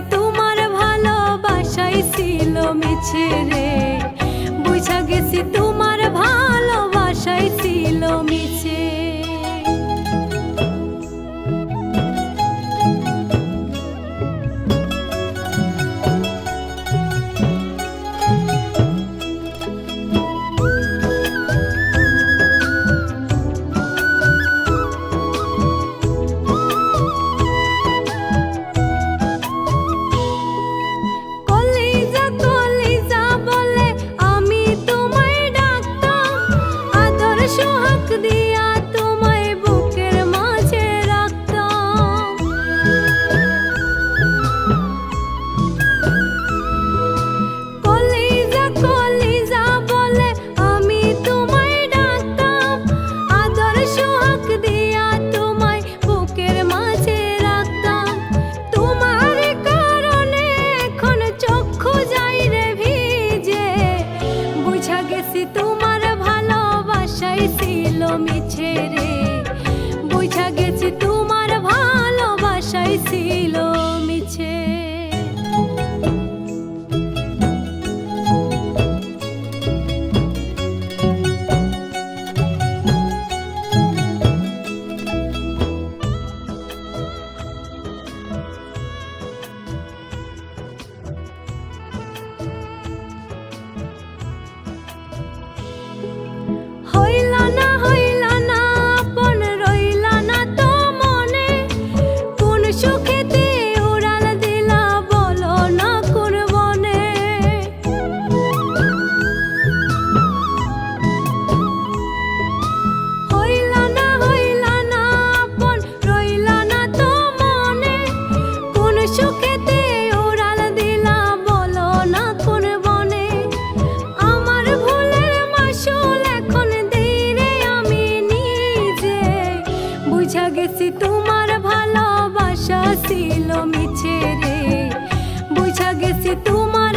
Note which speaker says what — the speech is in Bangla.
Speaker 1: ты думаешь? আমি ছেড়ে বুঝা গেছি তোমার ভালোবাসাই ছিল মিছে। দেখেছি তোমার ভালোবাসা ছিল মিছে রে। বুঝা গেছি তোমার